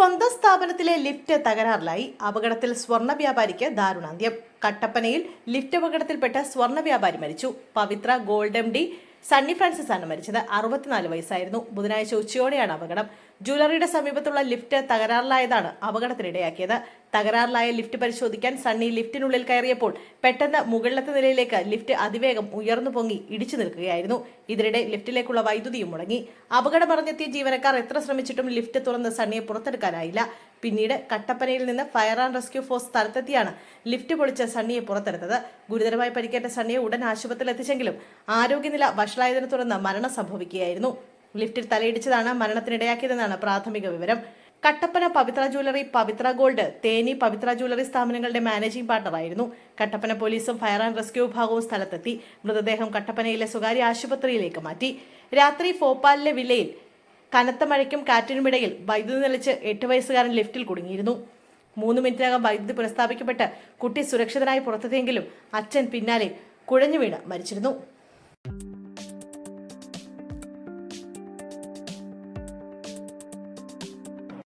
സ്വന്തം സ്ഥാപനത്തിലെ ലിഫ്റ്റ് തകരാറിലായി. അപകടത്തിൽ സ്വർണ വ്യാപാരിക്ക് ദാരുണാന്ത്യം. കട്ടപ്പനയിൽ ലിഫ്റ്റ് അപകടത്തിൽപ്പെട്ട സ്വർണ വ്യാപാരി മരിച്ചു. Pavithra gold M D Sunny Francis ആണ് മരിച്ചത്. അറുപത്തിനാല് വയസ്സായിരുന്നു. ബുധനാഴ്ച ഉച്ചയോടെയാണ് അപകടം. ജ്വല്ലറിയുടെ സമീപത്തുള്ള ലിഫ്റ്റ് തകരാറിലായതാണ് അപകടത്തിനിടയാക്കിയത്. തകരാറിലായ ലിഫ്റ്റ് പരിശോധിക്കാൻ സണ്ണി ലിഫ്റ്റിനുള്ളിൽ കയറിയപ്പോൾ പെട്ടെന്ന് മുകളിലത്തെ നിലയിലേക്ക് ലിഫ്റ്റ് അതിവേഗം ഉയർന്നു പൊങ്ങി ഇടിച്ചു നിൽക്കുകയായിരുന്നു. ഇതിനിടെ ലിഫ്റ്റിലേക്കുള്ള വൈദ്യുതിയും മുടങ്ങി. അപകടമറിഞ്ഞെത്തിയ ജീവനക്കാർ എത്ര ശ്രമിച്ചിട്ടും ലിഫ്റ്റ് തുറന്ന് സണ്ണിയെ പുറത്തെടുക്കാനായില്ല. പിന്നീട് കട്ടപ്പനയിൽ നിന്ന് ഫയർ ആൻഡ് റെസ്ക്യൂ ഫോഴ്സ് സ്ഥലത്തെത്തിയാണ് ലിഫ്റ്റ് പൊളിച്ച സണ്ണിയെ പുറത്തെടുത്തത്. ഗുരുതരമായി പരിക്കേറ്റ സണ്ണിയെ ഉടൻ ആശുപത്രിയിൽ എത്തിച്ചെങ്കിലും ആരോഗ്യനില വഷളായതിനെ തുടർന്ന് മരണം സംഭവിക്കുകയായിരുന്നു. ലിഫ്റ്റിൽ തലയിടിച്ചതാണ് മരണത്തിനിടയാക്കിയതെന്നാണ് പ്രാഥമിക വിവരം. Kattappana Pavithra jewellery Pavithra gold Theni Pavithra jewellery സ്ഥാപനങ്ങളുടെ മാനേജിംഗ് പാർട്ണറായിരുന്നു. കട്ടപ്പന പോലീസും ഫയർ ആൻഡ് റെസ്ക്യൂ വിഭാഗവും സ്ഥലത്തെത്തി. മൃതദേഹം കട്ടപ്പനയിലെ സ്വകാര്യ ആശുപത്രിയിലേക്ക് മാറ്റി. രാത്രി ഫോപ്പാലിലെ വില്ലയിൽ കനത്ത മഴയ്ക്കും കാറ്റിനുമിടയിൽ വൈദ്യുതി നിലച്ച് എട്ട് വയസ്സുകാരൻ ലിഫ്റ്റിൽ കുടുങ്ങിയിരുന്നു. മൂന്ന് മിനിറ്റിനകം വൈദ്യുതി പുനഃസ്ഥാപിക്കപ്പെട്ട് കുട്ടി സുരക്ഷിതനായി പുറത്തെത്തിയെങ്കിലും അച്ഛൻ പിന്നാലെ കുഴഞ്ഞു വീണ് മരിച്ചിരുന്നു.